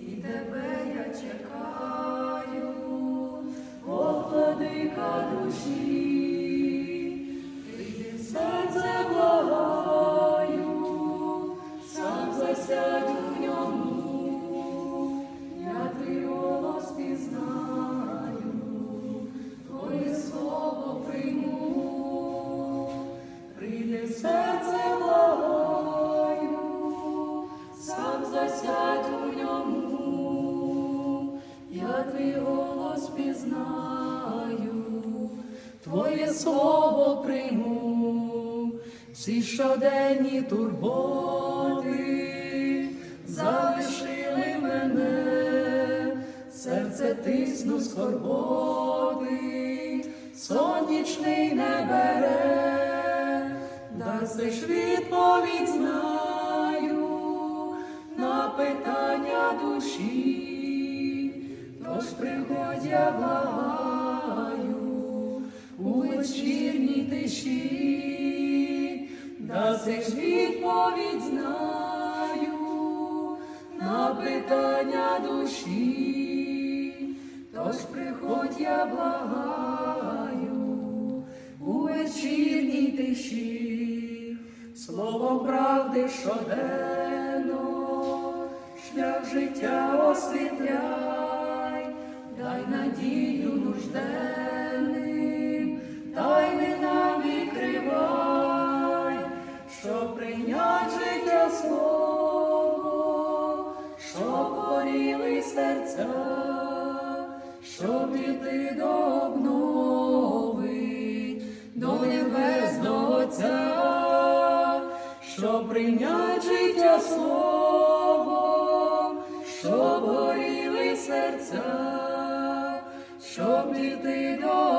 і тебе я чекаю, о владика душі. Слово прийму, всі щоденні турботи залишили мене, серце тисну скорботи, сонячний не бере, даси ж відповідь знаю на питання душі, тож приходь я благаю вечірній тиші, даси ж відповідь знаю на питання душі, тож приходь я благаю у вечірній тиші, словом правди щоденно, шлях життя освітляй, дай надію щоб іти до обнови, до небес до щоб прийнять життя слово, щоб горіли серця, щоб іти до